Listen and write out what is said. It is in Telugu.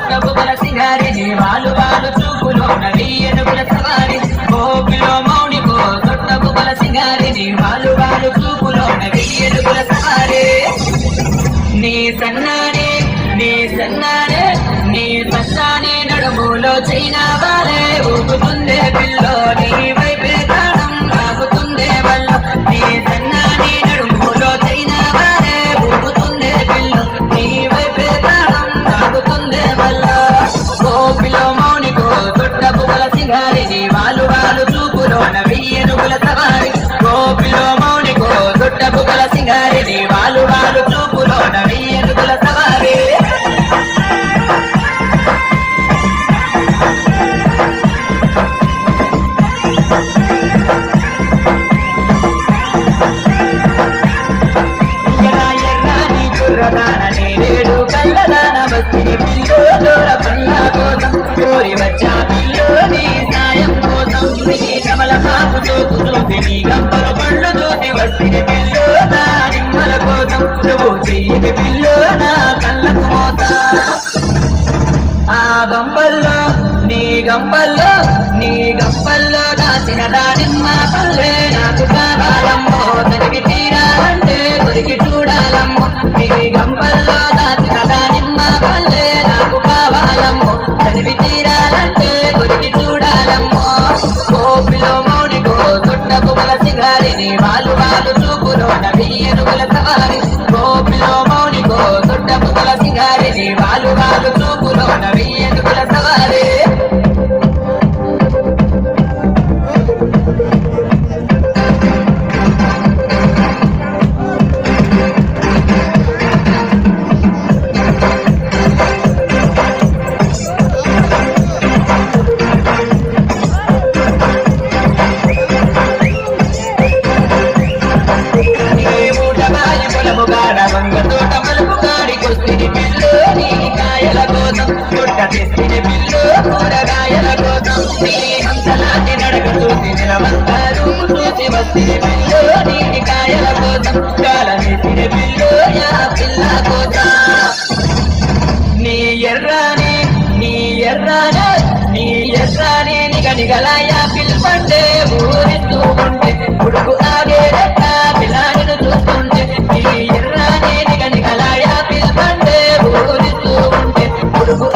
తొట్టబుగల సింగారి నీ వాలు వాలు చూపులోన సవారి. గోపిలో మౌనికో తొట్టబుగల సింగారి నీ వాలు వాలు చూపులోన సవారి. నీ సన్నానే నీ సన్నానే నీ సన్నానే నడుములో చైనా వారే ఊగుతుందే పిల్లో నీ కమల పాపు చూసి నీ గంపల పళ్ళు చూసి వస్తిని పిల్లో నా నిమ్మల కోసం నువ్వు పిల్లో నా కళ్ళకు ఆ గంపల్లో నీ గంపల్లో నీ గంపల్లో దాచిన దానిమ్మ నీ వాలు వాలు చూపులో నవీయనుగుల సవారి. కోపిలో మౌనికో చుట్ట సింగారి నీ సవారి. చూసి అంతలాంటి నడక చూసి నిలవంతా రూపు చూసి వచ్చిన పిల్లో నీటి కాయల కోసం పిల్లో యా పిల్ల కోసం నీ ఎర్రానే నీ ఎర్రానే నీ ఎర్రానే నిగ నిగలాయా పిల్పంటే ఊరిస్తూ ఉంటే ఉడుకు ఆగే పిల్లాడిని చూస్తుంటే నీ ఎర్రానే నిగ నిగలాయా పిల్పంటే ఊరిస్తూ ఉంటే ఉడుకు